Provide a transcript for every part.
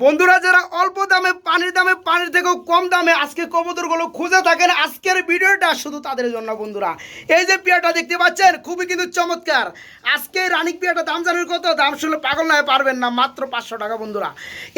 বন্ধুরা যারা অল্প দামে পানির দামে পানির থেকেও কম দামে আজকে কবুতরগুলো খুঁজে থাকেন। আজকের ভিডিওটা শুধু তাদের জন্য বন্ধুরা। এই যে পেয়ারটা দেখতে পাচ্ছেন, খুবই কিন্তু চমৎকার। আজকে রানিক পেয়ারটা দাম জানেন কত? দাম শুনলে পাগল না পারবেন না, মাত্র পাঁচশো টাকা বন্ধুরা।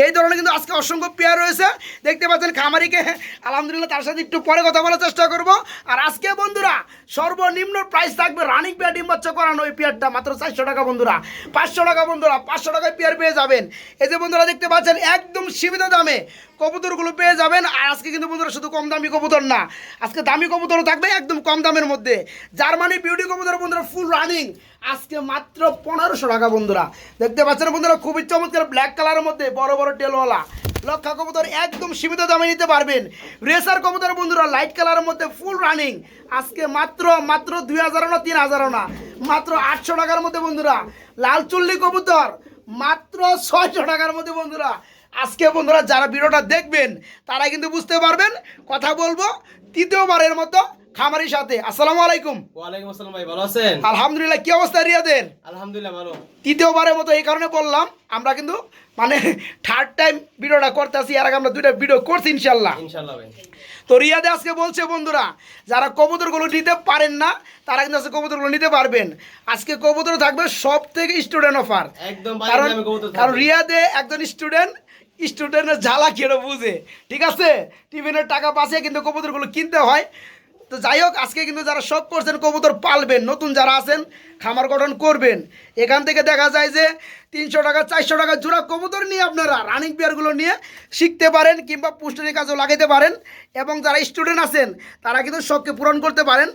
এই ধরনের কিন্তু আজকে অসংখ্য পেয়ার রয়েছে। দেখতে পাচ্ছেন খামারিকে। আলহামদুলিল্লাহ তার সাথে একটু পরে কথা বলার চেষ্টা করব। আর আজকে বন্ধুরা, সর্বনিম্ন প্রাইস থাকবে রানিক পেয়ার ডিম বাচ্চা করানো ওই পেয়ারটা, মাত্র চারশো টাকা বন্ধুরা। পাঁচশো টাকা বন্ধুরা, পাঁচশো টাকায় পেয়ার পেয়ে যাবেন। এই যে বন্ধুরা দেখতে পাচ্ছেন, একদম সীমিত দামে কবুতরগুলো পেয়ে যাবেন। আর আজকে কিন্তু বন্ধুরা শুধু কম দামি কবুতর না, আজকে দামি কবুতরও থাকবে একদম কম দামের মধ্যে। জার্মানি বিউটি কবুতর বন্ধুরা ফুল রানিং আজকে মাত্র পনেরোশো টাকা বন্ধুরা। দেখতে পাচ্ছেন বন্ধুরা, খুবই চমৎকার ব্ল্যাক কালারের মধ্যে বড় বড় টেলওয়ালা লক্ষা কবুতর একদম সীমিত দামে নিতে পারবেন। রেসার কবুতর বন্ধুরা লাইট কালারের মধ্যে ফুল রানিং আজকে মাত্র মাত্র দুই হাজারও না, তিন হাজারও না, মাত্র আটশো টাকার মধ্যে বন্ধুরা। লাল চুল্লি কবুতর, মাত্র ছয়শো টাকার মধ্যে বন্ধুরা। আজকে বন্ধুরা যারা ভিডিওটা দেখবেন তারা কিন্তু বুঝতে পারবেন কথা বলব তৃতীয়বারের মতো খামারির সাথে। আসসালামু আলাইকুম। ওয়ালাইকুম আসসালাম ভাই ভালো আছেন? আলহামদুলিল্লাহ কি অবস্থা রিয়াদের? আলহামদুলিল্লাহ ভালো। তৃতীয়বারের মতো এই কারণে বললাম আমরা কিন্তু মানে থার্ড টাইম ভিডিওটা করতে আসি এর আগে আমরা দুইটা ভিডিও করছি ইনশাল্লাহ ইনশাল্লাহ ভাই। তো রিয়াদে আজকে বলছে বন্ধুরা যারা কবুতরগুলো নিতে পারেন না তারা কিন্তু আজকে কবুতরগুলো নিতে পারবেন। আজকে কবুতর থাকবে সব থেকে স্টুডেন্ট অফার একদম। কারণ রিয়াদে একজন স্টুডেন্ট স্টুডেন্টের জ্বালা কেড়ে বুঝে, ঠিক আছে? টিফিনের টাকা পাশে কিন্তু কবুতরগুলো কিনতে হয়। তো যাই হোক, আজকে কিন্তু যারা সব করছেন, কবুতর পালবেন। নতুন যারা আছেন, খামার গঠন করবেন। এখান থেকে দেখা যায় যে তিনশো টাকা চারশো টাকা জোড়া কবুতর নিয়ে আপনারা রানিং পেয়ারগুলো নিয়ে শিখতে পারেন কিংবা পুষ্টির কাজেও লাগাতে পারেন। এবং যারা স্টুডেন্ট আছেন তারা কিন্তু শখকে পূরণ করতে পারেন।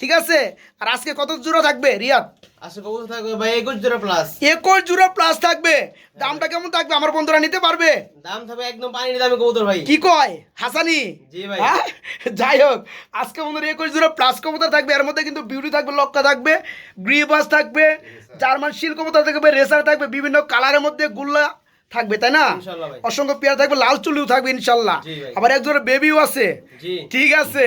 ঠিক আছে? আর আজকে কত জোড়া থাকবে রিয়াদ? একুশ জোড়া প্লাস একুশ জোড়া প্লাস থাকবে। দামটা কেমন থাকবে? আমার বন্ধুরা নিতে পারবে? দাম থাকবে একদম পানির দামে কবুতর ভাই। কি কয়? হাসানি। হ্যাঁ? যাই হোক আজকে বন্ধুরা একুশ জোড়া প্লাস কবুতর থাকবে। এর মধ্যে কিন্তু বিউটি থাকবে লক্কা থাকবে গ্রিবাস থাকবে জার্মান শিল কবুতর থাকবে রেসার থাকবে বিভিন্ন কালারের মধ্যে গুল্লা থাকবে তাই না? অসংখ্য পেয়ার থাকবে লাল চুলিও থাকবে ইনশাল্লাহ। আবার এক জোড়া বেবিও আছে ঠিক আছে।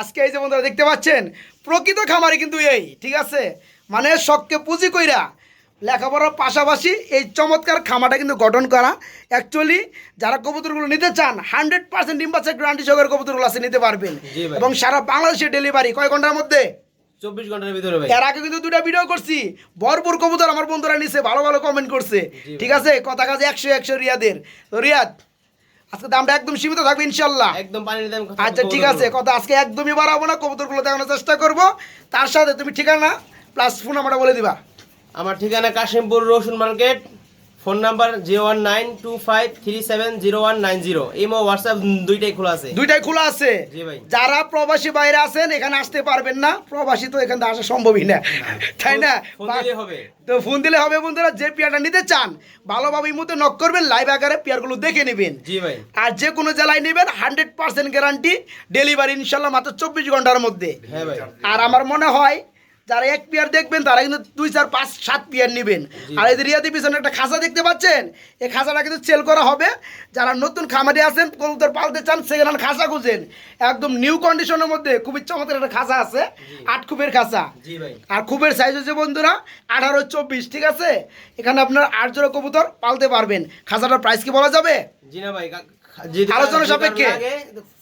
আজকে এই যে বন্ধুরা দেখতে পাচ্ছেন প্রকৃত খামারি কিন্তু এই ঠিক আছে? মানে শখকে পুঁজি কইরা লেখাপড়ার পাশাপাশি এই চমৎকার খামাটা কিন্তু গঠন করা। অ্যাকচুয়ালি যারা কবুতরগুলো নিতে চান হান্ড্রেড পার্সেন্ট ডিম বাচ্চা গ্যারান্টি সহকারে কবুতরগুলো আছে নিতে পারবেন। এবং সারা বাংলাদেশে ডেলিভারি কয় ঘণ্টার মধ্যে? চব্বিশ ঘণ্টার ভিতরে ভাই। এর আগে কিন্তু দুটা ভিডিও করছি। ভরপুর কবুতর আমার বন্ধুরা নিছে ভালো ভালো কমেন্ট করছে। ঠিক আছে? কথা কাজে একশো একশো রিয়াদের। তো রিয়াদ আজকে দামটা একদম সীমিত থাকবে ইনশাল্লাহ। একদম পানির দামে আচ্ছা ঠিক আছে। কথা আজকে একদমই বাড়াবো না কবুতরগুলো দেখানোর চেষ্টা করব। তার সাথে তুমি ঠিকানা প্লাস ফোন নাম্বারটা বলে দিবা। আমার ঠিকানা কাশিমপুর রসুন market phone number zero one nine two five three seven zero one nine zero imo WhatsApp দুইটাই খোলা আছে। দুইটাই খোলা আছে। জি ভাই। যারা প্রবাসী বাইরে আছেন এখানে আসতে পারবেন না। প্রবাসী তো এখানে আসা সম্ভবই না। তাই না? হবে। তো ফোন দিলে হবে বন্ধুরা যে পেয়ারটা নিতে চান ভালোভাবে এই মুহূর্তে নক করবেন লাইভ আকারে পেয়ারগুলো দেখে নেবেন। জি ভাই। আর যে কোনো জেলায় নেবেন হান্ড্রেড পার্সেন্ট গ্যারান্টি ডেলিভারি ইনশাল্লাহ মাত্র চব্বিশ ঘণ্টার মধ্যে। হ্যাঁ ভাই। আর আমার মনে হয় যারা এক পেয়ার দেখবেন তারা কিন্তু দুই চার পাঁচ সাত পেয়ার নেবেন। আর এই রিয়াদি পিছনে একটা খাঁচা দেখতে পাচ্ছেন? এই খাঁচাটা কিন্তু সেল করা হবে। যারা নতুন খামারে আছেন কবুতর পালতে চান সেখানে হ্যান্ড খাঁচা খুঁজেন। একদম নিউ কন্ডিশনের মধ্যে খুবই চমৎকার একটা খাঁচা আছে আট খুবের খাঁচা। আর খুবের সাইজ হচ্ছে বন্ধুরা আঠারো চব্বিশ ঠিক আছে? এখানে আপনার আট জোড়া কবুতর পালতে পারবেন। খাঁচাটার প্রাইস কি বলা যাবে? জি না ভাই আলোচনা সাপেক্ষে।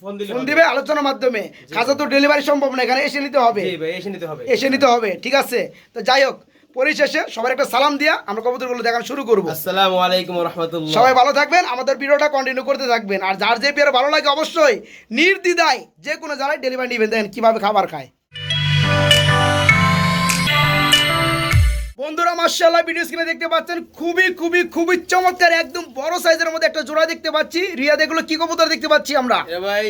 ফোন। দিবে আলোচনার মাধ্যমে। খাঁচা তো ডেলিভারি সম্ভব না এখানে এসে নিতে হবে। এসে নিতে হবে। এসে নিতে হবে ঠিক আছে? তো যাই হোক পরিশেষে সবার একটা সালাম দিয়া আমরা কবুতরগুলো দেখানো শুরু করব। আসসালামু আলাইকুম রহমতুল্লাহ সবাই ভালো থাকবেন আমাদের ভিডিওটা কন্টিনিউ করতে থাকবেন। আর যার যে পেয়ার ভালো লাগে অবশ্যই নির্দ্বিধায় যে কোনো জায়গায় ডেলিভারি নেবেন। দেন কীভাবে খাবার খায়। বন্ধুরা মার্শাল্লাহ ভিডিও স্ক্রিনে দেখতে পাচ্ছেন খুবই খুবই খুবই চমৎকার একদম বড় সাইজের মধ্যে একটা জোড়া দেখতে পাচ্ছি। রিয়াদ এগুলো কি কবুতর দেখতে পাচ্ছি আমরা? ভাই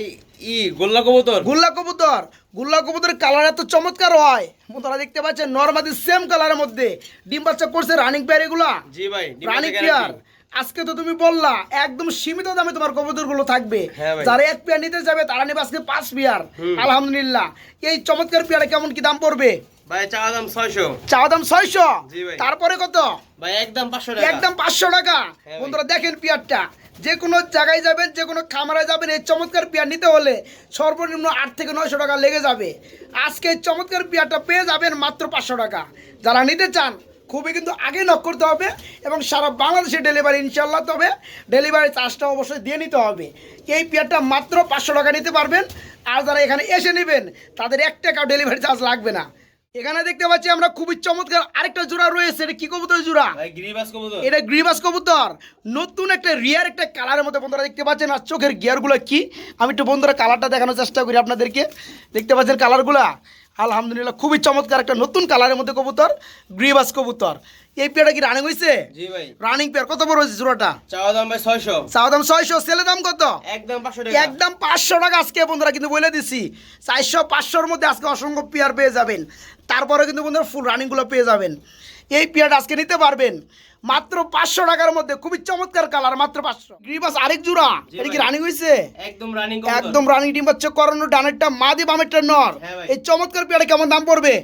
ই গোল্লা কবুতর। গুল্লা কবুতর। গুল্লা কবুতরের কালার এত চমৎকার হয়। বন্ধুরা দেখতে পাচ্ছেন নর্মাদি সেম কালারের মধ্যে। ডিম বাচ্চা করছে রানিং পেয়ার এগুলা। জি ভাই রানিং পেয়ার আজকে তো তুমি বললা একদম সীমিত দামে তোমার কবুতরগুলো থাকবে। হ্যাঁ যারা এক পেয়ার নিতে যাবে তারা নেবে আজকে পাঁচ পেয়ার আলহামদুলিল্লাহ। এই চমৎকার পেয়ারে কেমন কি দাম পড়বে? ভাই চা দাম ছয়শো। চা দাম ছয়শো? জি ভাই। তারপরে কত? ভাই একদম পাঁচশো টাকা। একদম পাঁচশো টাকা। বন্ধুরা দেখেন পেয়ারটা। যে কোনো জায়গায় যাবেন যে কোনো খামারে যাবেন এই চমৎকার পেয়ার নিতে হলে সর্বনিম্ন আট থেকে নয়শো টাকা লেগে যাবে। আজকে এই চমৎকার পেয়ারটা পেয়ে যাবেন মাত্র পাঁচশো টাকা। যারা নিতে চান খুবই কিন্তু আগে নক করতে হবে এবং সারা বাংলাদেশে ডেলিভারি ইনশাল্লাহ তবে ডেলিভারি চার্জটা অবশ্যই দিয়ে নিতে হবে। এই পেয়ারটা মাত্র পাঁচশো টাকা নিতে পারবেন। আর যারা এখানে এসে নেবেন তাদের এক টাকাও ডেলিভারি চার্জ লাগবে না। এখানে দেখতে পাচ্ছি আমরা খুবই চমৎকার আরেকটা জোড়া রয়েছে এটা কি কবুতর জোড়া? এটা গ্রিবাস কবুতর। নতুন একটা রিয়ার একটা কালারের মতো বন্ধুরা দেখতে পাচ্ছেন আর চোখের গিয়ারগুলো কি? আমি একটু বন্ধুরা কালারটা দেখানোর চেষ্টা করি আপনাদেরকে। দেখতে পাচ্ছেন কালারগুলা আলহামদুলিল্লাহ খুবই চমৎকার একটা নতুন কালারের মধ্যে কবুতর গ্রিবাস কবুতর। এই পেয়ারটা কি রানিং হয়েছে জি ভাই। রানিং পেয়ার কত বড় হয়েছে জোড়াটা? চাওয়া দাম ভাই ছয়শো। চাওয়া দাম ছয়শো সেলে দাম কত? একদম পাঁচশো টাকা। একদম পাঁচশো টাকা আজকে বন্ধুরা কিন্তু বলে দিছি। চারশো পাঁচশোর মধ্যে আজকে অসংখ্য পেয়ার পেয়ে যাবেন। তারপরে কিন্তু বন্ধুরা ফুল রানিংগুলো পেয়ে যাবেন। এই পেয়ারটা আজকে নিতে পারবেন। মাত্র পাঁচশো টাকার মধ্যে খুবই চমৎকার কালার মাত্র পাঁচশো। গ্রিবাস আরেক জোড়া। এটা কি। রানিং হয়েছে একদম রানিং একদম রানিং ডিম হচ্ছে করানো ডানেরটা মাদি বামেরটা নর। হ্যাঁ। এই চমৎকার পেয়ারে কেমন দাম পড়বে?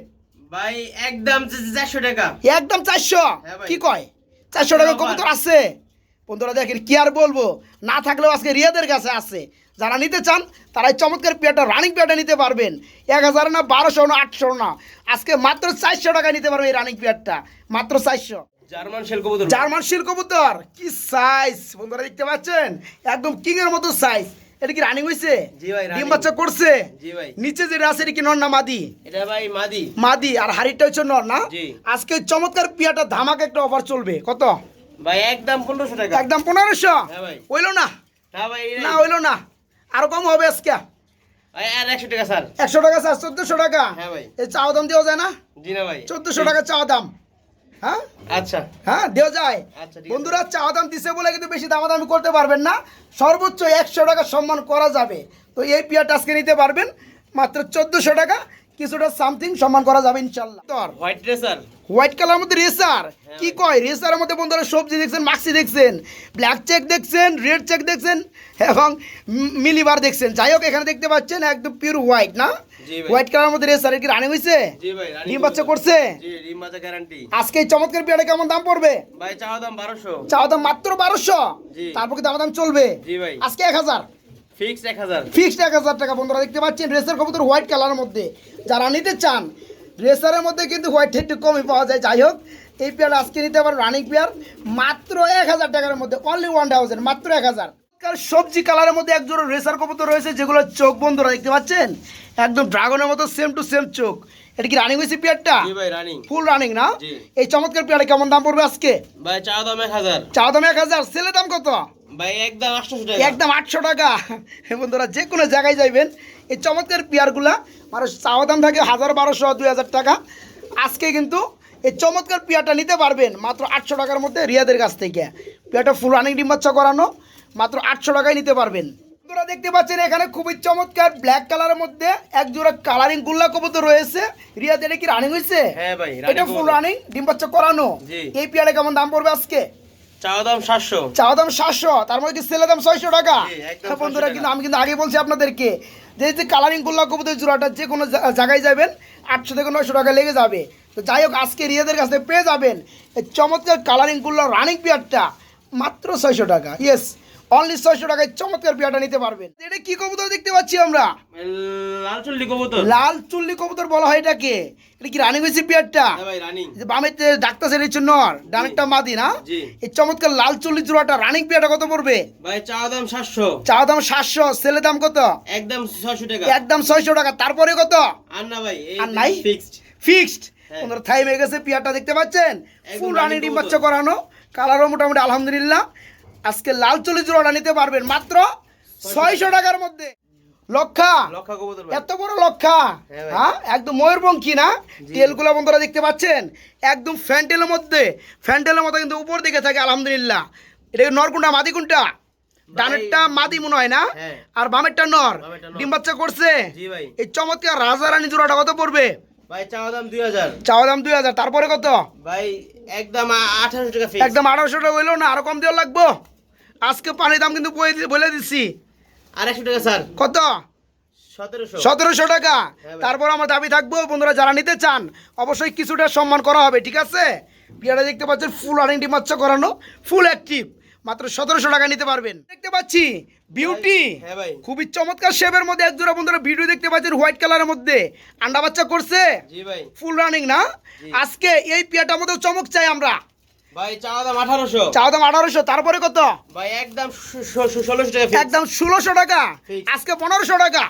ভাই একদম চারশো টাকা। একদম চারশো? হ্যাঁ কি কয়? চারশো টাকা। কবুতর আছে। বন্ধুরা দেখেন কি আর বলব? না থাকলেও আজকে রিয়াদের কাছে আছে। যারা নিতে চান তারা এই চমৎকার পেয়ারটা রানিং পেয়ারটা নিতে পারবেন। এক হাজার না বারোশো না আটশো না। আজকে মাত্র চারশো টাকায় নিতে পারবে এই রানিং পেয়ারটা। মাত্র চারশো। জার্মান শেল কবুতর। জার্মান শিল কবুতর? কি সাইজ বন্ধুরা দেখতে পাচ্ছেন? একদম কিং এর মতো সাইজ এটা কি রানিং হয়েছে জি ভাই। ডিম বাচ্চা করছে? জি ভাই। নিচে যেটা আছে এটা কি নর না মাদি? এটা ভাই মাদি। মাদি আর হাড়িটা হচ্ছে নর না? জি। আজকে চমৎকার পিয়াটা ধামাকা একটা অফার চলবে। কত? ভাই একদম পনেরোশো টাকা। একদম পনেরোশো? হ্যাঁ ভাই। হইল না? না ভাই না হইল না। আরও কম হবে আজকে? একশো টাকা স্যার। একশো টাকা স্যার চোদ্দশো টাকা? হ্যাঁ ভাই। এই চাওয়া দাম দেওয়া যায় না? জি না ভাই। চোদ্দশো টাকা চাওয়া দাম। হ্যাঁ? আচ্ছা। হ্যাঁ দেওয়া যায়। আচ্ছা। বন্ধুরা চাওয়া দাম দিছে বলে কিন্তু বেশি দামাদামি করতে পারবেন না। সর্বোচ্চ একশো টাকা সম্মান করা যাবে। তো এই পিয়াটা আজকে নিতে পারবেন। মাত্র চোদ্দশো টাকা। কিছুটা সামথিং সম্মান করা যাবে ইনশাল্লাহ। হোয়াইট ড্রেসার হোয়াইট কালার মধ্যে রেসার? হ্যাঁ। কি কয়? রেসারের মধ্যে বন্ধুরা সবজি দেখছেন মাক্সি দেখছেন ব্ল্যাক চেক দেখছেন রেড চেক দেখছেন এবং মিলিবার দেখছেন। যাই হোক এখানে দেখতে পাচ্ছেন একদম পিওর হোয়াইট না। হোয়াইট কালার মধ্যে রেসার কি রানিং জি ভাই ডিম বাচ্চা করছে? জি ডিম বাচ্চা গ্যারান্টি আজকে এই চমৎকার পেয়ারে কেমন দাম পড়বে? ভাই চাওয়া দাম বারোশো। চাওয়া দাম মাত্র বারোশো। তারপর কি দাম দাম চলবে। জি ভাই। আজকে এক হাজার। ফিক্স এক হাজার। ফিক্সড এক হাজার টাকা বন্ধুরা দেখতে পাচ্ছেন রেসার কবুতর হোয়াইট কালারের মধ্যে। যারা নিতে চান রেসারের মধ্যে কিন্তু হোয়াইট একটু কমই পাওয়া যায়। যাই হোক এই পেয়ার আজকে নিতে পারেন রানিং পেয়ার মাত্র এক হাজার টাকার মধ্যে অনলি ওয়ান থাউজেন্ড মাত্র এক হাজার। সবজি কালারের মধ্যে এক জোড়া রেসার কবুতর রয়েছে যেগুলো চোখ বন্ধুরা দেখতে পাচ্ছেন? একদম ড্রাগনের মতো সেম টু সেম চোখ। এটা কি রানিং হয়েছে পেয়ারটা ফুল রানিং না? এই চমৎকার পেয়ারে কেমন দাম পড়বে আজকে? ভাই চাওয়া দাম এক হাজার। চা দাম এক হাজার সেলে দাম কত? ভাই একদম আটশোশো টাকা। একদম আটশো টাকা। বন্ধুরা যে কোনো জায়গায় যাইবেন এই চমৎকার পেয়ারগুলা মানুষ চাওয়া দাম থাকে হাজার বারোশো দুই হাজার টাকা। আজকে কিন্তু এই চমৎকার পেয়ারটা নিতে পারবেন মাত্র আটশো টাকার মধ্যে রিয়াদের কাছ থেকে। পেয়ারটা ফুল রানিং ডিম বাচ্চা করানো মাত্র আটশো টাকায় নিতে পারবেন। বন্ধুরা দেখতে পাচ্ছেন এখানে খুবই চমৎকার ব্ল্যাক কালারের মধ্যে এক জোড়া কালারিং গুল্লা কবুতর রয়েছে। রিয়া এটা কি রানিং হয়েছে হ্যাঁ ভাই এটা ফুল রানিং ডিম বাচ্চা করানো। এই পেয়ারে কেমন দাম পড়বে আজকে? চাওয়া দাম সাতশো। চাওয়া দাম সাতশো তার মধ্যে দাম ছয়শো টাকা? হ্যাঁ, বন্ধুরা কিন্তু আমি কিন্তু আগে বলছি আপনাদেরকে যে যে কালারিং গোল্লা কবুতর জোড়াটা যে কোনো জায়গায় যাবেন আটশো থেকে নয়শো টাকা লেগে যাবে। তো যাই হোক আজকে রিয়াদের কাছ পেয়ে যাবেন চমৎকার কালারিং গোল্লা রানিং পেয়ারটা মাত্র ছয়শো টাকা। ইয়েস অনলি ছয়শো টাকায় চমৎকার পেয়ারটা নিতে পারবেন। এটা কি কবুতর দেখতে পাচ্ছি আমরা? লাল চল্লি কবুতর। লাল চুল্লি কবুতর বলা হয় এটাকে। এটা কি রানিং হয়েছে হ্যাঁ যে বামের ডাক্তার সেটা হচ্ছে নর ডানেরটা মাদি না? এই চমৎকার লাল চল্লিশ জোড়াটা রানিং পেয়ারটা কত পড়বে? ভাই চাওয়া দাম সাতশো। চা দাম সাতশো সেলে দাম কত? একদম ছয়শো টাকা। একদম ছয়শো টাকা। তারপরে কত? আর না ভাই আর নাই? ফিক্সড ফিক্সড হ্যাঁ। ওনার থাই মেয়ে গেছে পেয়ারটা দেখতে পাচ্ছেন? ফুল রানি ডিম বাচ্চা করানো। কালারও মোটামুটি আলহামদুলিল্লাহ। আজকে লাল চল্লিশ জোড়াটা নিতে পারবেন। মাত্র ছয়শো টাকার মধ্যে। লক্ষা এত বড় লক্ষা? হ্যাঁ হ্যাঁ একদম ময়ূরপঙ্খী না। তেলগুলো বন্ধুরা দেখতে পাচ্ছেন? একদম ফ্যান্টেলের মধ্যে ফ্যান্টেলের মতো কিন্তু উপর দিকে থাকে আলহামদুলিল্লাহ। এটা কি নর মাদি কোনটা? ডানেরটা মাদি মনে হয় না? হ্যাঁ। আর বামেরটা নর? ডিম বাচ্চা করছে? এই চমৎকার রাজা রানী জোড়াটা কত পড়বে? ভাই চাওয়া দাম দুই হাজার। চাওয়া দাম দুই হাজার। তারপরে কত? ভাই একদম আঠারোশো টাকা একদম আঠারোশো টাকা হইল না? আরও কম দেওয়া লাগবো? আজকে পানির দাম কিন্তু বলে- বলে দিচ্ছি। আর টাকা স্যার। কত? সতেরোশো। টাকা। হ্যাঁ তারপর আমার দাবি থাকব বন্ধুরা যারা নিতে চান অবশ্যই কিছুটা সম্মান করা হবে ঠিক আছে? পিয়ারা দেখতে পাচ্ছেন ফুল আর্নিং ডিমাচ্ছা করানো ফুল অ্যাক্টিভ মাত্র সতেরোশো টাকা নিতে পারবেন। দেখতে পাচ্ছি বিউটি হ্যাঁ খুবই চমৎকার শেপের মধ্যে এক জোড়া বন্ধুরা ভিডিও দেখতে পাচ্ছেন হোয়াইট কালারের মধ্যে। আন্ডা বাচ্চা করছে? ফুল রানিং না? আজকে এই পিয়াটার মধ্যে চমক চাই আমরা। ভাই চাওয়া দাম আঠারোশো। চাও দাম আঠারোশো তারপরে কত? ভাই একদম টাকা একদম ষোলোশো টাকা? আজকে টাকা।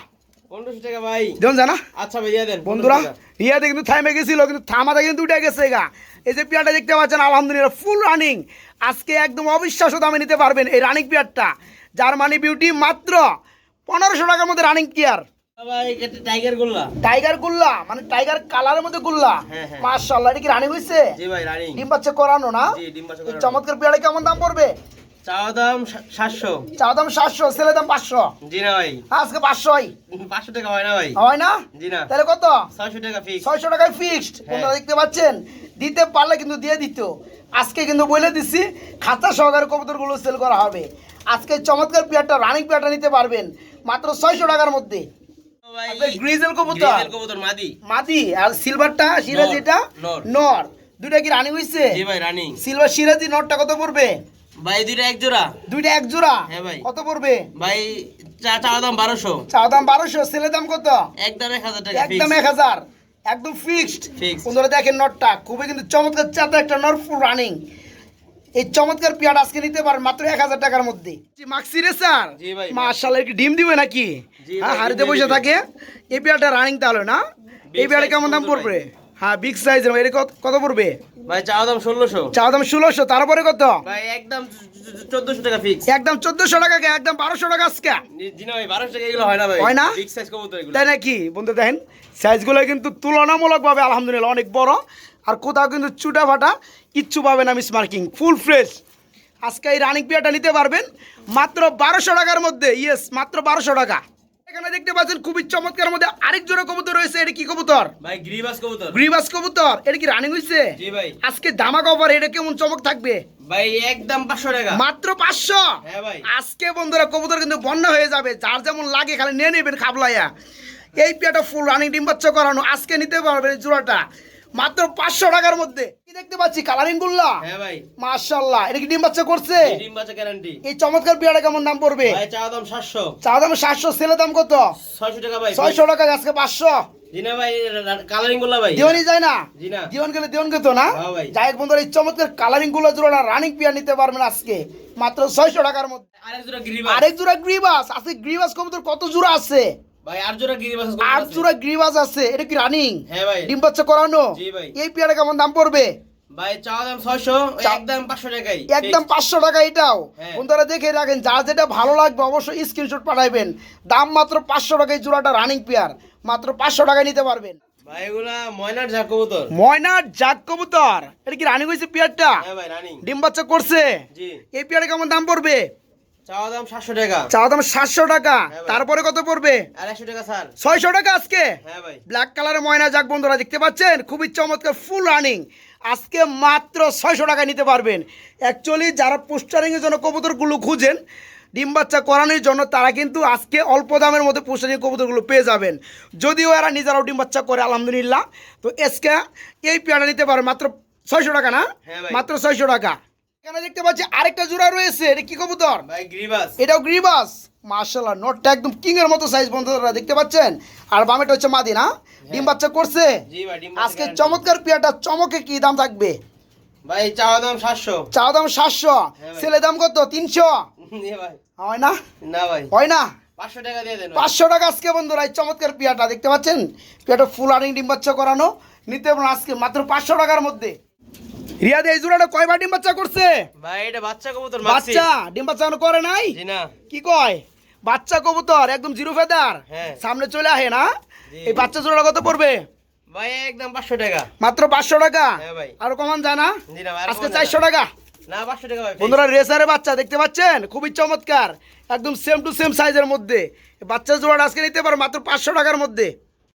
ভাই। জানা? আচ্ছা ভাই দেন বন্ধুরা 1500 টাকা। রিয়াতে কিন্তু থামে গেছিল কিন্তু কিন্তু উঠে গেছে গা। এই যে দেখতে পাচ্ছেন আলহামদুলিল্লাহ ফুল রানিং আজকে একদম অবিশ্বাস্য দামে নিতে পারবেন এই রানিং পেয়ারটা। জার্মানি বিউটি মাত্র পনেরোশো টাকার মধ্যে রানিং পেয়ার। টাইগার গোল্লা। টাইগার গুল্লা মানে টাইগার কালারের মধ্যে গুল্লা? হ্যাঁ, হ্যাঁ। এটা কি রানিং হয়েছে জি ভাই রানিং। ডিম বাচ্চা করানো না? জি, ডিম বাচ্চা করানো। চমৎকার পেয়ারে কেমন দাম পড়বে? চাওয়া দাম সাতশো। চা দাম সাতশো ছেলে দাম পাঁচশো। জি না ভাই। আজকে পাঁচশোই পাঁচশো টাকা হয় না ভাই। হয় না? জি না। তাহলে কত? টাকা ফিক্স টাকায় ফিক্সড হ্যাঁ। দেখতে পাচ্ছেন দিতে পারলে কিন্তু দিয়ে দিত। আজকে কিন্তু বলে দিচ্ছি খাতা সহকারে কবুতরগুলো সেল করা হবে। আজকে চমৎকার পেয়ারটা রানিং পেয়ারটা নিতে পারবেন। মাত্র ছয়শো টাকার মধ্যে। গ্রিজেল কবুতর। কবুতর মাদি। মাদি আর সিলভারটা সিরাজি এটা নর। নর। দুইটা কি রানিং হয়েছে জি ভাই রানিং সিলভার সিরাজি নটটা কত পড়বে? ভাই দুইটা এক জোড়া। দুইটা এক জোড়া? হ্যাঁ ভাই। কত পড়বে? ভাই চা চাওয়া দাম বারোশো। চা দাম সেলের দাম কত? একদম এক হাজার টাকা একদম এক হাজার। একদম ফিক্সড. বন্ধুরা দেখেন নটটা খুবই কিন্তু চমৎকার চাতা একটা নট ফুল রানিং এই চমৎকার পেয়ার আজকে নিতে পারেন মাত্র এক হাজার টাকার মধ্যে। মাক্সি রে স্যার। মার্শাল কি ডিম দিবে নাকি? হ্যাঁ হাড়িতে বসে থাকে। এই পেয়ারটা রানিং তাহলে না? এই পেয়ারটা কেমন দাম পড়বে? হ্যাঁ বিগ সাইজের এটা কত- পড়বে? ভাই চাওয়া দাম ষোলোশো। চা দাম ষোলোশো তারপরে কত? ভাই একদম চোদ্দশো টাকা ফিক্স একদম চোদ্দশো টাকা কে? একদম বারোশো টাকা আজকে? ভাই বারোশো টাকা এগুলো হয় না ভাই। হয় না? সাইজ কবুতর তাই নাকি? বন্ধু দেখেন সাইজগুলো কিন্তু তুলনামূলকভাবে আলহামদুলিল্লাহ অনেক বড়। আর কোথাও কিন্তু চুটা ফাটা কিচ্ছু পাবেন আমি স্মার্কিং ফুল ফ্রেশ আজকে এই রানিং পিয়াটা নিতে পারবেন মাত্র বারোশো টাকার মধ্যে ইয়েস মাত্র বারোশো টাকা। এখানে দেখতে পাচ্ছেন খুবই চমৎকার মধ্যে আরেক জোড়া কবুতর রয়েছে এটা কি কবুতর? ভাই গ্রিবাস কবুতর। গ্রিবাস কবুতর এটা কি রানিং হয়েছে জি ভাই। আজকে দামাক অফার এটা কেমন চমক থাকবে? ভাই একদম পাঁচশো টাকা। মাত্র পাঁচশো? হ্যাঁ ভাই। আজকে বন্ধুরা কবুতর কিন্তু বন্যা হয়ে যাবে যার যেমন লাগে খালি নিয়ে নেবেন খাবলাইয়া। এই পেয়াটা ফুল রানিং ডিম বাচ্চা করানো আজকে নিতে পারবেন জোড়াটা। মাত্র পাঁচশো টাকার মধ্যে। কি দেখতে পাচ্ছি? কালারিং গুল্লা? হ্যাঁ ভাই। এটা কি ডিম বাচ্চা করছে? এই ডিম বাচ্চা গ্যারান্টি এই চমৎকার পেয়ারা কেমন দাম পড়বে? ভাই চাওয়া দাম সাতশো। চা দাম সাতশো সেলে দাম কত? ছয়শো টাকা ভাই। ছয়শো টাকা আজকে পাঁচশো। হ্যাঁ আরেক জোড়া গিরিবাস। গ্রিবাস কবুতর কত জোড়া আছে? ভাই গিরিবাস আছে এটা কি রানিং? হ্যাঁ ভাই। ডিম বাচ্চা করানো? জি ভাই। এই পেয়ারা কেমন দাম পড়বে? ভাই চাওয়া দাম ছয়শো চা- একদম পাঁচশো টাকাই। একদম পাঁচশো টাকা এটাও। বন্ধুরা দেখে রাখেন যার যেটা ভালো লাগবে অবশ্যই স্ক্রিনশট পাঠাইবেন। দাম মাত্র পাঁচশো টাকায় জোড়াটা রানিং পেয়ার মাত্র পাঁচশো টাকায় নিতে পারবেন। ময়নার ঝা কবুতর। ময়নার জাক কবুতর। এটা কি রানিং হয়েছে পেয়ারটা? হ্যাঁ ভাই রানিং ডিম বাচ্চা করছে? জি। এই পেয়ারে কেমন দাম পড়বে? চাওয়া দাম সাতশো টাকা। চাওয়া দাম সাতশো টাকা। হ্যাঁ তারপরে কত পড়বে? টাকা স্যার। ছয়শো টাকা আজকে? হ্যাঁ ভাই। ব্ল্যাক কালারের ময়না যাক বন্ধুরা দেখতে পাচ্ছেন? খুবই চমৎকার ফুল রানিং আজকে মাত্র ছয়শো টাকা নিতে পারবেন। অ্যাকচুয়ালি যারা পোস্টারিংয়ের জন্য কবুতরগুলো খুঁজেন ডিম বাচ্চা করানোর জন্য তারা কিন্তু আজকে অল্প দামের মধ্যে পোস্টারিং কবুতরগুলো পেয়ে যাবেন। যদিও এরা নিজেরাও ডিম বাচ্চা করে আলহামদুলিল্লাহ। তো এসকে এই পেয়ারা নিতে পারে মাত্র ছয়শো টাকা না? হ্যাঁ মাত্র ছয়শো টাকা। এখানে দেখতে পাচ্ছি আরেকটা জোড়া রয়েছে এটা কি কবুতর? ভাই গ্রিবাস। এটাও গ্রিবাস। মার্শাল্লাহ নোটটা একদম কিং এর মতো সাইজ বন্ধুরা দেখতে পাচ্ছেন। আর বামেটা হচ্ছে মাদি না? ডিম বাচ্চা করছে? আজকে চমৎকার পেয়ারটা চমকে কি দাম থাকবে? ভাই চাওয়া দাম সাতশো। চা দাম সাতশো। হ্যাঁ ভাই। ছেলে দাম কত? তিনশো? ভাই। হয় না? না ভাই। হয় না? পাঁচশো টাকা দিয়ে দেন পাঁচশো টাকা আজকে বন্ধুরা এই চমৎকার পেয়ারটা দেখতে পাচ্ছেন? পেয়ারটা ফুল আর্নিং ডিম বাচ্চা করানো। নিতে আজকে মাত্র পাঁচশো টাকার মধ্যে। রিয়াদ এই জোড়াটা কয়বার ডিম বাচ্চা করছে? ভাই এটা বাচ্চা কবুতর বাচ্চা ডিম বাচ্চা করে নাই? জি না। কি কয়? বাচ্চা কবুতর একদম জিরো ফেদার। হ্যাঁ। সামনে চলে আসে না? এই বাচ্চা জোড়া কত পড়বে? ভাই একদম পাঁচশো টাকা। মাত্র পাঁচশো টাকা? হ্যাঁ ভাই। আর কমান জানা জি না ভাই, আজকে কমান যায় চারশো টাকা। না পাঁচশো টাকা ভাই বন্ধুরা রেসারের বাচ্চা দেখতে পাচ্ছেন? খুবই চমৎকার। একদম সেম টু সেম সাইজের মধ্যে। বাচ্চা জোড়াটা আজকে নিতে পারো মাত্র পাঁচশো টাকার মধ্যে।